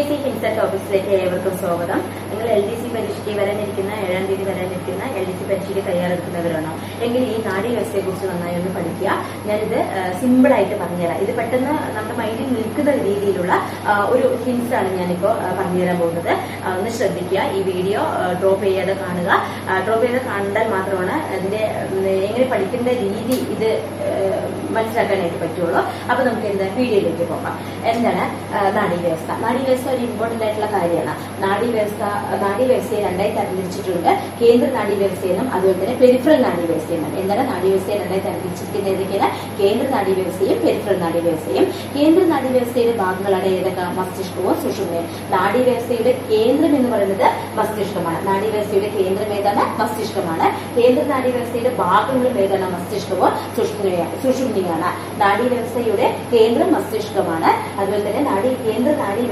S C ഹിൻസെറ്റ് ഓഫീസിലേക്ക് ഏവർക്കും സ്വാഗതം. നിങ്ങൾ എൽ ഡി സി പരീക്ഷയ്ക്ക് വരാനിരിക്കുന്ന ഏഴാം തീയതി വരാനിരിക്കുന്ന എൽ ഡി സി പരീക്ഷയ്ക്ക് തയ്യാറെടുക്കുന്നവരാണോ? എങ്കിൽ ഈ നാടി വ്യവസ്ഥയെ കുറിച്ച് നന്നായി ഒന്ന് പഠിക്കുക. ഞാനിത് സിമ്പിൾ ആയിട്ട് പറഞ്ഞുതരാം. ഇത് പെട്ടെന്ന് നമ്മുടെ മൈൻഡിൽ നിൽക്കുന്ന രീതിയിലുള്ള ഒരു ഹിൻസ് ആണ് ഞാനിപ്പോ പറഞ്ഞുതരാൻ പോകുന്നത്. ഒന്ന് ശ്രദ്ധിക്കുക. ഈ വീഡിയോ ഡ്രോപ്പ് ചെയ്യാതെ കാണുക. ഡ്രോപ്പ് ചെയ്ത് കണ്ടാൽ മാത്രമാണ് അതിന്റെ എങ്ങനെ പഠിക്കേണ്ട രീതി ഇത് മനസ്സിലാക്കാനായിട്ട് പറ്റുള്ളൂ. അപ്പൊ നമുക്ക് എന്താ വീഡിയോയിലേക്ക് പോകാം. എന്താണ് ആ, നാഡീ നാഡീ ഒരു ഇമ്പോർട്ടന്റ് ആയിട്ടുള്ള കാര്യമാണ്. നാഡീവ്യവസ്ഥ വ്യവസ്ഥ നാഡീ വ്യവസ്ഥയെ രണ്ടായി തരംതിരിച്ചിട്ടുണ്ട്. കേന്ദ്ര നാഡീവ്യവസ്ഥയെന്നും അതുപോലെ തന്നെ പെരിഫറൽ നാഡീവ്യവസ്ഥയെന്നും എന്താണ് നാഡീവ്യവസ്ഥയെ രണ്ടായി തരംതിരിച്ചിരിക്കുന്നത് ഏതൊക്കെയാണ്? കേന്ദ്ര നാഡീവ്യവസ്ഥയും പെരിഫറൽ നാഡീവ്യവസ്ഥയും കേന്ദ്ര നാഡീവ്യവസ്ഥയുടെ ഭാഗങ്ങളാണ് ഏതൊക്കെ? മസ്തിഷ്കവും സുഷുമയും നാഡീവ്യവസ്ഥയുടെ കേന്ദ്രം എന്ന് പറയുന്നത് മസ്തിഷ്കമാണ്. നാഡീവ്യവസ്ഥയുടെ കേന്ദ്രം ഏതാണ്? മസ്തിഷ്കമാണ്. കേന്ദ്ര നാഡീവ്യവസ്ഥയുടെ ഭാഗങ്ങളും ഏതാണ്? മസ്തിഷ്കവും സുഷുമ്നയാണ് നാഡീവ്യവസ്ഥയുടെ കേന്ദ്രം മസ്തിഷ്കമാണ്. അതുപോലെ തന്നെ നാഡി കേന്ദ്ര നാഡീ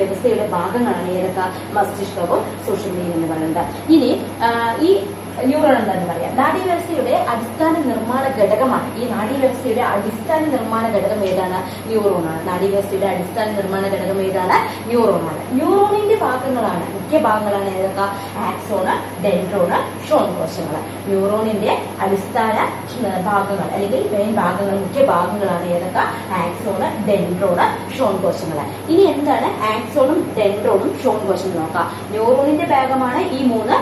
വ്യവസ്ഥയുടെ ഭാഗങ്ങളാണ് ഏതൊക്കെ മസ്തിഷ്കവും സുഷുമ്നിയും എന്ന് പറയുന്നത്. ഇനി ഈ ന്യൂറോൺ എന്താണെന്ന് പറയാം. നാഡീവ്യവസ്ഥയുടെ അടിസ്ഥാന നിർമ്മാണ ഘടകമാണ് ഈ നാഡീവ്യവസ്ഥയുടെ അടിസ്ഥാന നിർമ്മാണ ഘടകം ഏതാണ്? ന്യൂറോണാണ് നാഡീവ്യവസ്ഥയുടെ അടിസ്ഥാന നിർമ്മാണ ഘടകം ഏതാണ്? ന്യൂറോണാണ് ന്യൂറോണിന്റെ ഭാഗങ്ങളാണ്. മുഖ്യ ഭാഗങ്ങളാണ് ഏതൊക്കെ? ആക്സോണ് ഡെൻഡ്രോണ് ഷോൺ കോശങ്ങൾ ന്യൂറോണിന്റെ അടിസ്ഥാന ഭാഗങ്ങൾ അല്ലെങ്കിൽ മെയിൻ ഭാഗങ്ങൾ മുഖ്യ ഭാഗങ്ങളാണ് ഏതൊക്കെ? ആക്സോണ് ഡെൻഡ്രോണ് ഷോൺ കോശങ്ങൾ ഇനി എന്താണ് ആക്സോണും ഡെൻട്രോണും ഷോൺ കോശങ്ങൾ നോക്കാം. ന്യൂറോണിന്റെ ഭാഗമാണ് ഈ മൂന്ന്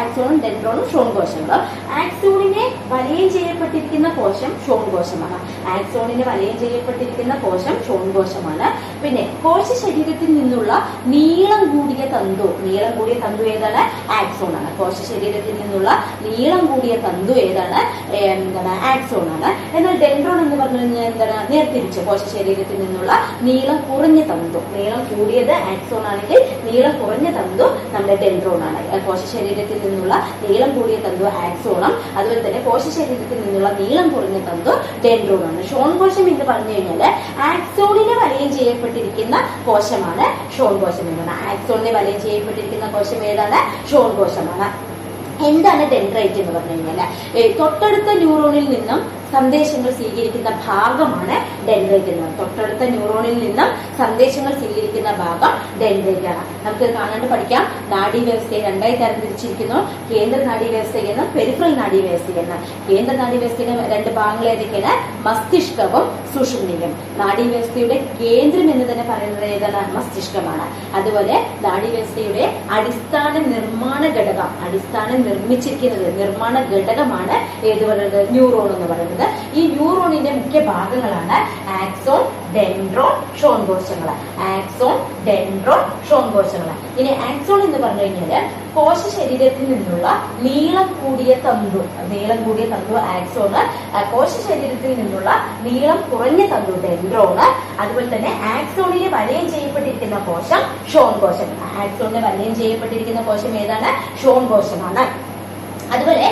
ആക്സോണും ഡെൻട്രോണും ഷോൺ കോശങ്ങൾ ആക്സോണിനെ വലയം ചെയ്യപ്പെട്ടിരിക്കുന്ന കോശം ഷോൺ കോശമാണ്. ആക്സോണിന് വലയം ചെയ്യപ്പെട്ടിരിക്കുന്ന കോശം ഷോൺ കോശമാണ്. പിന്നെ കോശ ശരീരത്തിൽ നിന്നുള്ള നീളം കൂടിയ തന്തു നീളം കൂടിയ തന്തു ഏതാണ്? ആക്സോൺ ആണ്. കോശ ശരീരത്തിൽ നിന്നുള്ള നീളം കൂടിയ തന്തു ഏതാണ്? എന്താണ്? ആക്സോൺ ആണ്. എന്നാൽ ഡെൻഡ്രോൺ എന്ന് പറഞ്ഞു കഴിഞ്ഞാൽ എന്താണ്? നേർതിരിച്ച് കോശ ശരീരത്തിൽ നിന്നുള്ള നീളം കുറഞ്ഞ തന്തു. നീളം കൂടിയത് ആക്സോൺ ആണെങ്കിൽ നീളം കുറഞ്ഞ തന്തു നമ്മുടെ ഡെൻഡ്രോൺ ആണ്. കോശ ശരീരത്തിൽ നിന്നുള്ള നീളം കൂടിയ തന്തു ആക്സോണും അതുപോലെ തന്നെ കോശ ശരീരത്തിൽ നിന്നുള്ള നീളം കുറഞ്ഞ തന്തു ഡെൻഡ്രോൺ ആണ്. ഷോൺ കോശം എന്ന് പറഞ്ഞു കഴിഞ്ഞാൽ ആക്സോണിനെ വലയം ചെയ്യപ്പെട്ടിരിക്കുന്ന കോശമാണ് ഷോൺ കോശം എന്ന് പറഞ്ഞാൽ ആക്സോണിനെ വലയം ചെയ്യപ്പെട്ടിരിക്കുന്ന കോശം ഏതാണ്? ഷോൺ കോശമാണ് എന്താണ് ഡെൻഡ്രൈറ്റ് എന്ന് പറഞ്ഞു കഴിഞ്ഞാൽ തൊട്ടടുത്ത ന്യൂറോണിൽ നിന്നും സന്ദേശങ്ങൾ സ്വീകരിക്കുന്ന ഭാഗമാണ് ഡെൻഡ്രൈറ്റ് എന്ന് തൊട്ടടുത്ത ന്യൂറോണിൽ നിന്നും സന്ദേശങ്ങൾ സ്വീകരിക്കുന്ന ഭാഗം ഡെൻഡ്രൈറ്റ് ആണ് നമുക്ക് കാണാണ്ട് പഠിക്കാം. നാഡി വ്യവസ്ഥയെ രണ്ടായി തരംതിരിച്ചിരിക്കുന്നു കേന്ദ്ര നാഡീ വ്യവസ്ഥയെന്നും പെരിഫറൽ നാഡീ വ്യവസ്ഥയെന്ന് കേന്ദ്ര നാഡീ വ്യവസ്ഥയുടെ രണ്ട് ഭാഗങ്ങൾ ഏതൊക്കെയാണ്? മസ്തിഷ്കവും സുഷുമ്നിയും. നാഡി വ്യവസ്ഥയുടെ കേന്ദ്രം എന്ന് തന്നെ പറയുന്നത് ഏതാണ്? മസ്തിഷ്കമാണ്. അതുപോലെ നാഡി വ്യവസ്ഥയുടെ അടിസ്ഥാന നിർമ്മാണ ഘടകം അടിസ്ഥാനം നിർമ്മിച്ചിരിക്കുന്നത് നിർമ്മാണ ഘടകമാണ് ഏത് പറയുന്നത്? ന്യൂറോൺ എന്ന് പറയുന്നത്. ഈ ന്യൂറോണിന്റെ മുഖ്യ ഭാഗങ്ങളാണ് ആക്സോൺ ഡെൻഡ്രോൺ ഷോൺ കോശങ്ങൾ ആക്സോൺ ഡെൻഡ്രോൺ ഷോൺ കോശങ്ങൾ ഇനി ആക്സോൺ എന്ന് പറഞ്ഞു കഴിഞ്ഞാൽ കോശ ശരീരത്തിൽ നിന്നുള്ള നീളം കൂടിയ തന്തു നീളം കൂടിയ തന്തു ആക്സോണ് കോശ ശരീരത്തിൽ നിന്നുള്ള നീളം കുറഞ്ഞ തന്തു ഡെൻഡ്രോണ് അതുപോലെ തന്നെ ആക്സോണിനെ വലയം ചെയ്യപ്പെട്ടിരിക്കുന്ന കോശം ഷോൺ കോശം ആക്സോണിനെ വലയം ചെയ്യപ്പെട്ടിരിക്കുന്ന കോശം ഏതാണ്? ഷോൺ കോശമാണ് അതുപോലെ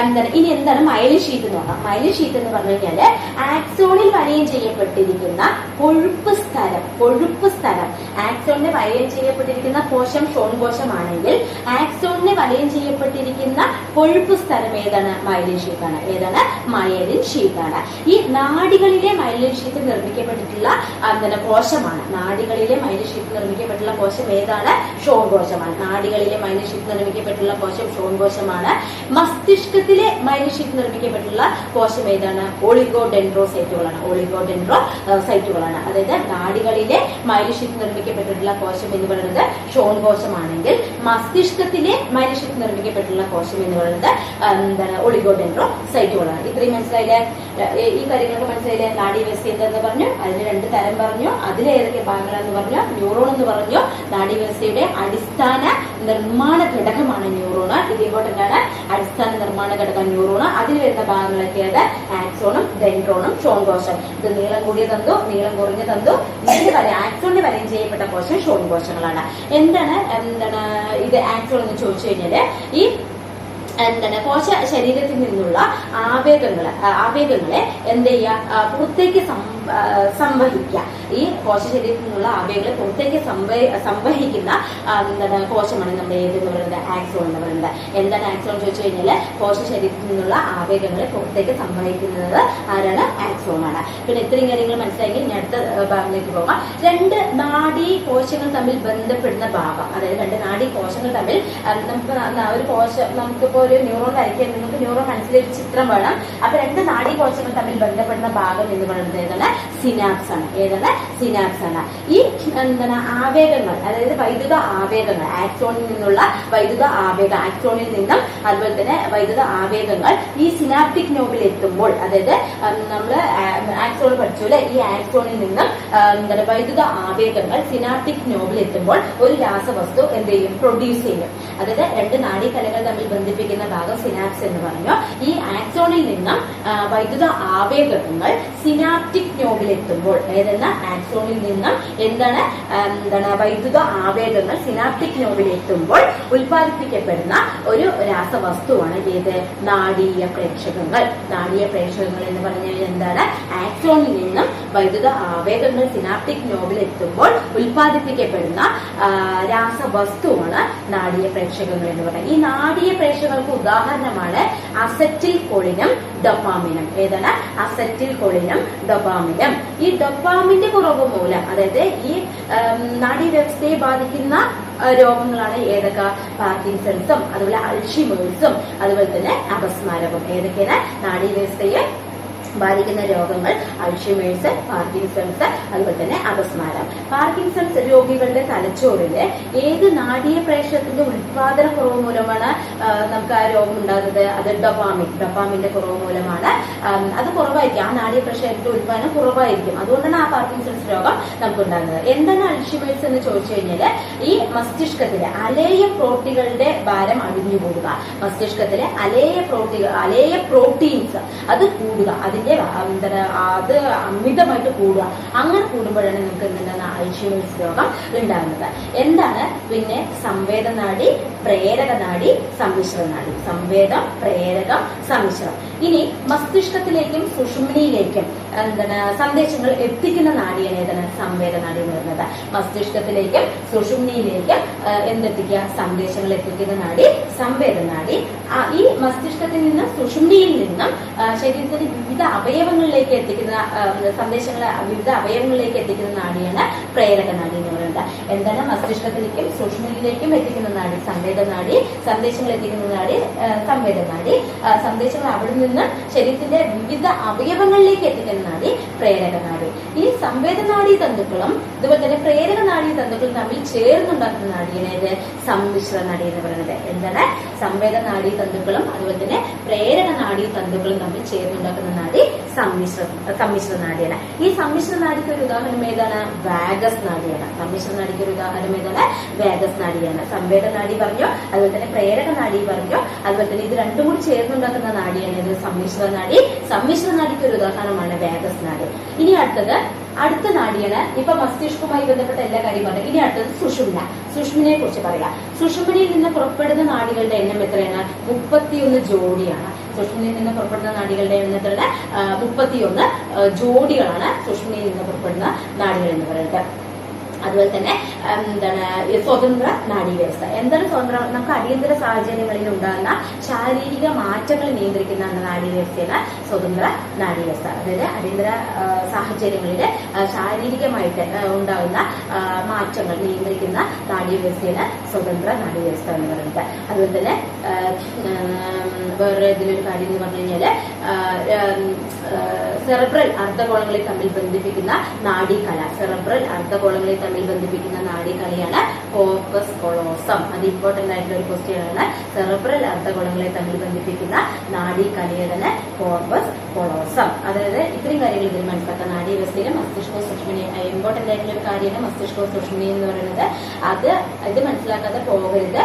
എന്താണ് ഇനി എന്താണ് മൈലിൻ ഷീറ്റ് എന്ന് പറഞ്ഞാൽ മൈലിൻ ഷീറ്റ് എന്ന് പറഞ്ഞു കഴിഞ്ഞാൽ ആക്സോണിൽ വലയം ചെയ്യപ്പെട്ടിരിക്കുന്ന കൊഴുപ്പ് സ്ഥലം കൊഴുപ്പ് സ്ഥലം. ആക്സോണിന് വലയം ചെയ്യപ്പെട്ടിരിക്കുന്ന കോശം ഷോൺ കോശമാണെങ്കിൽ ആക്സോണിന് വലയം ചെയ്യപ്പെട്ടിരിക്കുന്ന കൊഴുപ്പ് സ്ഥലം ഏതാണ്? മൈലിൻ ഷീറ്റാണ് ഏതാണ്? മയലിൻ ഷീറ്റാണ് ഈ നാടികളിലെ മൈലിൻ ഷീറ്റ് നിർമ്മിക്കപ്പെട്ടിട്ടുള്ള എന്താണ് കോശമാണ്. നാടികളിലെ മൈലിൻ ഷീറ്റ് നിർമ്മിക്കപ്പെട്ടുള്ള കോശം ഏതാണ്? ഷോൺ കോശമാണ്. നാടികളിലെ മൈലിൻ ഷീറ്റ് നിർമ്മിക്കപ്പെട്ടുള്ള കോശം ഷോൺ കോശമാണ്. മസ്തിഷ്കത്തിലെ മൈലിൻ മൈനഷീറ്റ് നിർമ്മിക്കപ്പെട്ടുള്ള കോശം ഏതാണ്? ഓളിഗോഡെൻഡ്രോ ഡെൻഡ്രോസൈറ്റുകളാണ് ഓളിഗോഡെൻഡ്രോ സൈറ്റുകളാണ്. അതായത് നാടികളിലെ മൈനഷീറ്റ് ഷീറ്റ് നിർമ്മിക്കപ്പെട്ടിട്ടുള്ള കോശം എന്ന് പറയുന്നത് ഷോൺ കോശമാണെങ്കിൽ മസ്തിഷ്കത്തിലെ മൈനഷീറ്റ് ഷീറ്റ് നിർമ്മിക്കപ്പെട്ടുള്ള കോശം എന്ന് പറയുന്നത് എന്താണ് ഒളിഗോ ഡെൻഡ്രോ സൈറ്റുകളാണ്. ഇത്രയും മനസ്സിലായില്ലേ? ഈ കാര്യങ്ങളൊക്കെ മനസ്സിലായില്ലേ? നാഡി വ്യവസ്ഥ എന്തെന്ന് പറഞ്ഞു? അതിന് രണ്ട് തരം പറഞ്ഞു. അതിലേതൊക്കെ ഭാഗങ്ങളെന്ന് പറഞ്ഞു? ന്യൂറോൺ എന്ന് പറഞ്ഞു. നാഡി വ്യവസ്ഥയുടെ അടിസ്ഥാന നിർമ്മാണ ഘടകമാണ് ന്യൂറോണ്. ഇത് ഇമ്പോർട്ടന്റ് ആണ് അടിസ്ഥാന നിർമ്മാണ ഘടകം ന്യൂറോണ്. അതിൽ വരുന്ന ഭാഗങ്ങളൊക്കെയാണ് ആക്സോണും ഡെൻട്രോണും ഷോൺ കോശം ഇത് നീളം കൂടിയ തന്തു നീളം കുറഞ്ഞ തന്തു ഇതിന്റെ വരെ ആക്സോണിന് വലയം ചെയ്യപ്പെട്ട കോശം ഷോൺ കോശങ്ങളാണ് എന്താണ് എന്താണ് ഇത് ആക്സോൺ എന്ന് ചോദിച്ചു കഴിഞ്ഞാൽ ഈ എന്താണ് കോശ ശരീരത്തിൽ നിന്നുള്ള ആവേഗങ്ങളെ ആവേഗങ്ങളെ എന്ത് ചെയ്യുക പുറത്തേക്ക് സംവഹിക്കുക. ഈ കോശ ശരീരത്തിൽ നിന്നുള്ള ആവേഗങ്ങളെ പുറത്തേക്ക് സംവഹ- സംവഹിക്കുന്ന എന്താണ് കോശമാണ് നമ്മുടെ ഏത് എന്ന് പറയുന്നത്? ആക്സോൺ എന്ന് പറയുന്നത്. എന്താണ് ആക്സോൺ ചോദിച്ചു കഴിഞ്ഞാൽ കോശ ശരീരത്തിൽ നിന്നുള്ള ആവേഗങ്ങളെ പുറത്തേക്ക് സംവഹിക്കുന്നത് ആരാണ്? ആക്സോൺ ആണ്. പിന്നെ ഇത്രയും കാര്യങ്ങൾ മനസ്സിലാക്കി ഞാൻ അടുത്ത ഭാഗത്തേക്ക് പോകാം. രണ്ട് നാഡീ കോശങ്ങൾ തമ്മിൽ ബന്ധപ്പെടുന്ന ഭാഗം. അതായത് രണ്ട് നാഡീ കോശങ്ങൾ തമ്മിൽ നമുക്ക് ഒരു കോശം നമുക്കിപ്പോ ഒരു ന്യൂറോൺ വരയ്ക്കാൻ നമുക്ക് ന്യൂറോൺ മനസ്സിലൊരു ചിത്രം വേണം. അപ്പൊ രണ്ട് നാഡീ കോശങ്ങൾ തമ്മിൽ ബന്ധപ്പെടുന്ന ഭാഗം എന്ന് പറയുന്നത് ഏതാണ്? സിനാപ്സ് ആണ്. ഏതാണ്? സിനാപ്സ് ആണ് ഈ എന്താണ് ആവേഗങ്ങൾ അതായത് വൈദ്യുത ആവേഗങ്ങൾ ആക്ട്രോണിൽ നിന്നുള്ള വൈദ്യുത ആവേഗം ആക്ട്രോണിൽ നിന്നും അതുപോലെ തന്നെ വൈദ്യുത ആവേഗങ്ങൾ ഈ സിനാപ്റ്റിക് നോബിൽ എത്തുമ്പോൾ അതായത് നമ്മൾ ആക്ട്രോൺ പഠിച്ചു അല്ലെ ഈ ആക്ട്രോണിൽ നിന്നും എന്താണ് വൈദ്യുത ആവേഗങ്ങൾ സിനാപ്റ്റിക് നോബിൽ എത്തുമ്പോൾ ഒരു രാസവസ്തു എന്ത് ചെയ്യും? പ്രൊഡ്യൂസ് ചെയ്യും. അതായത് രണ്ട് നാഡീകലകൾ തമ്മിൽ ബന്ധിപ്പിക്കുന്ന ഭാഗം സിനാപ്സ് എന്ന് പറഞ്ഞു. ഈ ആക്ട്രോണിൽ നിന്നും വൈദ്യുത ആവേഗങ്ങൾ സിനാപ്റ്റിക് നോബിൽ എത്തുമ്പോൾ ഏതെന്ന ആക്സോണിൽ നിന്ന് എന്താണ്? എന്താണ്? വൈദ്യുത ആവേഗങ്ങൾ സിനാപ്റ്റിക് നോബിൽ എത്തുമ്പോൾ ഉൽപ്പാദിപ്പിക്കപ്പെടുന്ന ഒരു രാസവസ്തുവാണ് ഏത്? നാടീയ പ്രേക്ഷകങ്ങൾ. നാടീയ പ്രേക്ഷകങ്ങൾ എന്ന് പറഞ്ഞാൽ എന്താണ്? ആക്സോണിൽ നിന്നും വൈദ്യുത ആവേഗങ്ങൾ സിനാപ്റ്റിക് നോബിൽ എത്തുമ്പോൾ ഉൽപ്പാദിപ്പിക്കപ്പെടുന്ന രാസവസ്തുവാണ് നാടീയ പ്രേക്ഷകങ്ങൾ എന്ന് പറയുന്നത്. ഈ നാടീയ പ്രേക്ഷകങ്ങൾക്ക് ഉദാഹരണമാണ് അസറ്റിൽ കൊളിനും ഡൊപ്പാമിനും ഏതാണ്? അസറ്റിൽ കൊളിനും ഡൊപ്പാമിനും ഈ ഡൊപ്പാമിന്റെ കുറവ് മൂലം അതായത് ഈ നാഡീവ്യവസ്ഥയെ ബാധിക്കുന്ന രോഗങ്ങളാണ് ഏതൊക്കെ? പാർക്കിൻസൺസും അതുപോലെ അൾഷിമേഴ്സും അതുപോലെ തന്നെ അപസ്മാരവും. ഏതൊക്കെയാണ്? നാഡീവ്യവസ്ഥയെ ബാധിക്കുന്ന രോഗങ്ങൾ അൾഷിമേഴ്സ് പാർക്കിൻസൺസ് അതുപോലെ തന്നെ അപസ്മാരം. പാർക്കിൻസൺസ് രോഗികളുടെ തലച്ചോറിൽ ഏത് നാടീയ പ്രേക്ഷകത്തിന്റെ ഉത്പാദന കുറവ് മൂലമാണ് നമുക്ക് ആ രോഗം ഉണ്ടാകുന്നത്? അത് ഡൊപ്പാമിൻ ഡൊപ്പാമിന്റെ കുറവ് മൂലമാണ്. അത് കുറവായിരിക്കും. ആ നാടീയ പ്രേക്ഷകത്തിന്റെ ഉത്പാദനം കുറവായിരിക്കും. അതുകൊണ്ടാണ് ആ പാർക്കിൻസൺസ് രോഗം നമുക്ക് ഉണ്ടാകുന്നത്. എന്താണ് അൾഷിമേഴ്സ് എന്ന് ചോദിച്ചു കഴിഞ്ഞാൽ ഈ മസ്തിഷ്കത്തിലെ അലേയ പ്രോട്ടീനുകളുടെ ഭാരം അടിഞ്ഞു പോകുക മസ്തിഷ്കത്തിലെ അലേയ പ്രോട്ടീൻ അലേയ പ്രോട്ടീൻസ് അത് കൂടുക. അതിന്റെ ആ, എന്താണ് അത് അമിതമായിട്ട് കൂടുക. അങ്ങനെ കൂടുമ്പോഴാണ് നമുക്ക് എന്താണ് അൾഷിമേഴ്സ് രോഗം ഉണ്ടാകുന്നത്. എന്താണ്? പിന്നെ സംവേദനാടി പ്രേരക നാടി സമ്മിശ്ര നാടി. സംവേദം പ്രേരകം സമ്മിശ്രം. ഇനി മസ്തിഷ്കത്തിലേക്കും സുഷുമ്നിയിലേക്കും എന്താണ് സന്ദേശങ്ങൾ എത്തിക്കുന്ന നാടിയാണ് ഏതാണ് സംവേദനാടി എന്ന് പറയുന്നത്. മസ്തിഷ്കത്തിലേക്ക് സുഷുമ്നിയിലേക്ക് എന്തെത്തിക്കുക? സന്ദേശങ്ങൾ എത്തിക്കുന്ന നാടി സംവേദനാടി നാടി. ഈ മസ്തിഷ്കത്തിൽ നിന്ന് സുഷുമ്നിയിൽ നിന്നും ശരീരത്തിന്റെ വിവിധ അവയവങ്ങളിലേക്ക് എത്തിക്കുന്ന സന്ദേശങ്ങളെ വിവിധ അവയവങ്ങളിലേക്ക് എത്തിക്കുന്ന നാടിയാണ് പ്രേരക നാടി എന്ന് പറയുന്നത്. എന്താണ്? മസ്തിഷ്കത്തിലേക്കും സൂക്ഷ്മയിലേക്കും എത്തിക്കുന്ന നാടി സംവേദനാടി സന്ദേശങ്ങൾ എത്തിക്കുന്ന നാടി സംവേദ സംവേദനാടി സന്ദേശങ്ങൾ അവിടെ നിന്ന് ശരീരത്തിന്റെ വിവിധ അവയവങ്ങളിലേക്ക് എത്തിക്കുന്ന നാടി പ്രേരക നാടി. ഈ സംവേദനാടി തന്തുക്കളും അതുപോലെ തന്നെ പ്രേരക നാഡി തന്തുക്കളും തമ്മിൽ ചേർന്നുണ്ടാക്കുന്ന നാടിയാണ് ഏത് സമ്മിശ്ര നാടി എന്ന് പറയുന്നത്. എന്താണ്? സംവേദ നാഡി തന്തുക്കളും അതുപോലെ തന്നെ പ്രേരക നാഡി തന്തുക്കളും തമ്മിൽ ചേർന്നുണ്ടാക്കുന്ന നാടി സമ്മിശ്ര സമ്മിശ്ര നാടിയാണ്. ഈ സമ്മിശ്ര നാടിക്ക് ഒരു ഉദാഹരണം ഏതാണ്? വാഗസ് നാടിയാണ്. സമ്മിശ്ര നാടിക്ക് ഒരു ഉദാഹരണം ഏതാണ് വേഗസ് നാടിയാണ് സംവേദ നാടി പറഞ്ഞു അതുപോലെ തന്നെ പ്രേരക നാടി പറഞ്ഞു അതുപോലെ തന്നെ ഇത് രണ്ടും കൂടി ചേർന്നുണ്ടാക്കുന്ന നാടിയാണ് ഇത് സമ്മിശ്ര നാടി. സമ്മിശ്ര നാടിക്ക് ഒരു ഉദാഹരണമാണ് വേഗസ് നാടി ഇനി അടുത്തത് അടുത്ത നാടിയാണ്. ഇപ്പൊ മസ്തിഷ്കവുമായി ബന്ധപ്പെട്ട എല്ലാ കാര്യം പറഞ്ഞു. ഇനി അടുത്തത് സുഷുമ്ന. സുഷുമ്നയെ കുറിച്ച് പറയാം. സുഷുമ്നയിൽ നിന്ന് പുറപ്പെടുന്ന നാടികളുടെ എണ്ണം എത്രയാണ്? മുപ്പത്തിയൊന്ന് ജോഡിയാണ്. സുഷ്മിനിൽ നിന്ന് പുറപ്പെടുന്ന നാടികളുടെ എണ്ണം എത്രയാണ്? ആ, മുപ്പത്തിയൊന്ന് ജോഡികളാണ് സുഷുമ്നയിൽ നിന്ന് പുറപ്പെടുന്ന നാടികൾ എന്ന് പറയുന്നത്. അതുപോലെ തന്നെ എന്താണ് സ്വതന്ത്ര നാഡീവ്യവസ്ഥ. എന്താണ് സ്വതന്ത്ര? നമുക്ക് അടിയന്തര സാഹചര്യങ്ങളിൽ ഉണ്ടാകുന്ന ശാരീരിക മാറ്റങ്ങൾ നിയന്ത്രിക്കുന്ന നാഡീവ്യവസ്ഥയാണ് സ്വതന്ത്ര നാഡീവ്യവസ്ഥ. അതായത് അടിയന്തര സാഹചര്യങ്ങളിൽ ശാരീരികമായിട്ട് ഉണ്ടാകുന്ന മാറ്റങ്ങൾ നിയന്ത്രിക്കുന്ന നാഡീവ്യവസ്ഥയാണ് സ്വതന്ത്ര നാഡീവ്യവസ്ഥ എന്ന് പറയുന്നത്. അതുപോലെ തന്നെ വേറെ ഇതിലൊരു കാര്യം എന്ന് പറഞ്ഞു കഴിഞ്ഞാൽ സെറബ്രൽ അർദ്ധഗോളങ്ങളെ തമ്മിൽ ബന്ധിപ്പിക്കുന്ന നാഡീകല. സെറബ്രൽ അർദ്ധഗോളങ്ങളെ തമ്മിൽ ബന്ധിപ്പിക്കുന്ന നാഡീകലയാണ് കോർപ്പസ് കൊളോസം. അത് ഇമ്പോർട്ടന്റ് ആയിട്ടുള്ള ഒരു ക്വസ്റ്റ്യൻ ആണ്. സെറബ്രൽ അർത്ഥകുളങ്ങളെ തമ്മിൽ ബന്ധിപ്പിക്കുന്ന നാഡീകലയാണ് കോപ്പസ് കൊളോസം അതായത് ഇത്രയും കാര്യങ്ങൾ ഇതിൽ മനസ്സിലാക്കാം നാഡീവ്യവസ്ഥയിലെ മസ്തിഷ്കോ സുഷ്മിനി ഇമ്പോർട്ടന്റ് ആയിട്ടുള്ള ഒരു കാര്യമാണ് മസ്തിഷ്കോ സുഷ്മിനി എന്ന് പറയുന്നത്. അത് ഇത് മനസ്സിലാക്കാതെ പോകരുത്.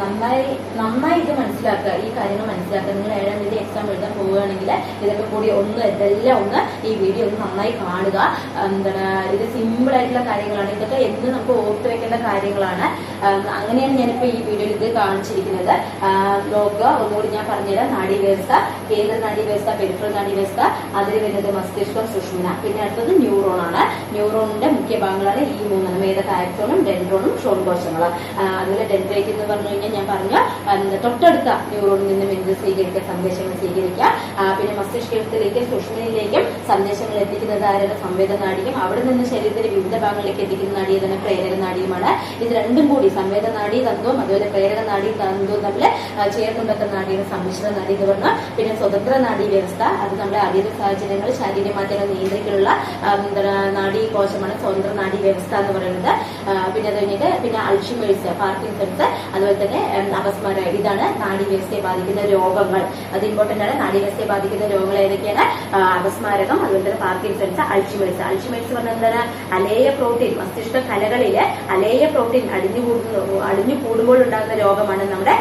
നന്നായി നന്നായി ഇത് മനസ്സിലാക്കുക. ഈ കാര്യങ്ങൾ മനസ്സിലാക്കുക. നിങ്ങൾ ഏഴാം തീയതി എക്സാം എഴുതാൻ പോവുകയാണെങ്കിൽ ഇതൊക്കെ കൂടി ഒന്ന് ഇതെല്ലാം ഒന്ന് ഈ വീഡിയോ ഒന്ന് നന്നായി കാണുക. എന്താണ് ഇത് സിമ്പിൾ ആയിട്ടുള്ള കാര്യങ്ങളാണ്. ഇതൊക്കെ എന്ത് നമുക്ക് ഓർത്ത് വെക്കേണ്ട കാര്യങ്ങളാണ്. അങ്ങനെയാണ് ഞാനിപ്പോ ഈ വീഡിയോയിൽ ഇത് കാണിച്ചിരിക്കുന്നത്. ലോക ഒന്നുകൂടി ഞാൻ പറഞ്ഞുതരാം. നാഡീവ്യവസ്ഥ കേന്ദ്ര നാഡീവ്യവസ്ഥ പെരിഫറൽ നാഡീവ്യവസ്ഥ അതിൽ വരുന്നത് മസ്തിഷ്കം സുഷ്മിന പിന്നെ അടുത്തത് ന്യൂറോൺ ആണ്. ന്യൂറോണിന്റെ മുഖ്യ ഭാഗങ്ങളാണ് ഈ മൂന്നെണ്ണം. ഏതൊക്കെ ആക്സോണും ഡെൻഡ്രോണും ഷോൺ കോശങ്ങളും. അതുപോലെ ഡെൻഡ്രേക്ക് എന്ന് പറഞ്ഞു കഴിഞ്ഞാൽ ഞാൻ പറഞ്ഞ തൊട്ടടുത്ത ന്യൂറോണിൽ നിന്നും എന്ത് സ്വീകരിക്കുക സന്ദേശങ്ങൾ സ്വീകരിക്കുക പിന്നെ മസ്തിഷ്കത്തിലേക്കും സുഷ്മിനിലേക്കും സന്ദേശങ്ങൾ എത്തിക്കുന്നത് ആരുടെ സംവേദനാടിക്കും അവിടെ നിന്ന് ശരീരത്തിന്റെ വിവിധ ഭാഗങ്ങളിലേക്ക് എത്തിക്കുന്ന നാടി തന്നെ പ്രേരക നാടിയുമാണ് ഇത് രണ്ടും കൂടി സംവേദ നാഡി തത്വം അതുപോലെ പ്രേരക നാഡി തത്വവും തമ്മിൽ ചേർന്നുണ്ടാക്കുന്ന നാടിയുടെ സമ്മിശ്ര നാഡി എന്ന് പറഞ്ഞാൽ പിന്നെ സ്വതന്ത്ര നാടി വ്യവസ്ഥ അത് നമ്മുടെ അതീത സാഹചര്യങ്ങൾ ശാരീരിക മാറ്റങ്ങൾ നിയന്ത്രിക്കാനുള്ള നാടി കോശമാണ് സ്വതന്ത്ര നാടി വ്യവസ്ഥ എന്ന് പറയുന്നത്. പിന്നെ അത് കഴിഞ്ഞിട്ട് പിന്നെ അൾഷിമേഴ്സ് പാർക്കിൻസൺസ് അതുപോലെ തന്നെ അപസ്മര. ഇതാണ് നാഡി വ്യവസ്ഥയെ ബാധിക്കുന്ന രോഗങ്ങൾ. അത് ഇമ്പോർട്ടന്റ് ആണ്. നാഡി വ്യവസ്ഥയെ ബാധിക്കുന്ന രോഗങ്ങൾ ഏതൊക്കെയാണ്? അപസ്മാരകം അതുപോലെ തന്നെ പാർക്കിൻസൺസ് അൾഷിമേഴ്സ്. അൾഷിമേഴ്സ് പറഞ്ഞാൽ എന്താണ്? അലേയ പ്രോട്ടീൻ മസ്തിഷ്ക കലകളിൽ അലേയ പ്രോട്ടീൻ അടിഞ്ഞു കൂടുന്ന അടിഞ്ഞു കൂടുമ്പോൾ ഉണ്ടാകുന്ന രോഗമാണ് നമ്മുടെ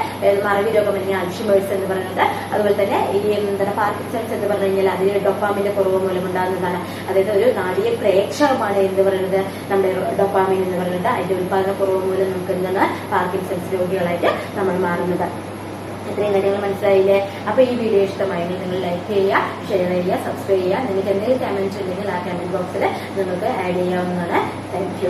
മറവി രോഗം അല്ലെങ്കിൽ അൽഷിമേഴ്സ് എന്ന് പറയുന്നത്. അതുപോലെ തന്നെ ഈ എന്താണ് പാർക്കിൻസൺസ് എന്ന് പറഞ്ഞു കഴിഞ്ഞാൽ അതിന് ഡൊപ്പാമിന്റെ കുറവ് മൂലം ഉണ്ടാകുന്നതാണ്. അതായത് ഒരു നാടിയ പ്രേക്ഷകമാണ് എന്ന് പറയുന്നത്? നമ്മുടെ ഡൊപ്പാമിൻ എന്ന് പറയുന്നത്. അതിന്റെ ഉത്പാദന കുറവ് മൂലം നമുക്ക് എന്താണ് പാർക്കിൻസൺസ് രോഗികളായിട്ട് നമ്മൾ മാറുന്നത്. ഇത്രയും കാര്യങ്ങൾ മനസ്സിലായില്ലേ? അപ്പൊ ഈ വീഡിയോ ഇഷ്ടമായെങ്കിൽ നിങ്ങൾ ലൈക്ക് ചെയ്യുക ഷെയർ ചെയ്യുക സബ്സ്ക്രൈബ് ചെയ്യുക. നിങ്ങൾക്ക് എന്തെങ്കിലും കമന്റ്സ് ഉണ്ടെങ്കിൽ ആ കമന്റ് ബോക്സിൽ നിങ്ങൾക്ക് ആഡ് ചെയ്യാവുന്നതാണ്. താങ്ക്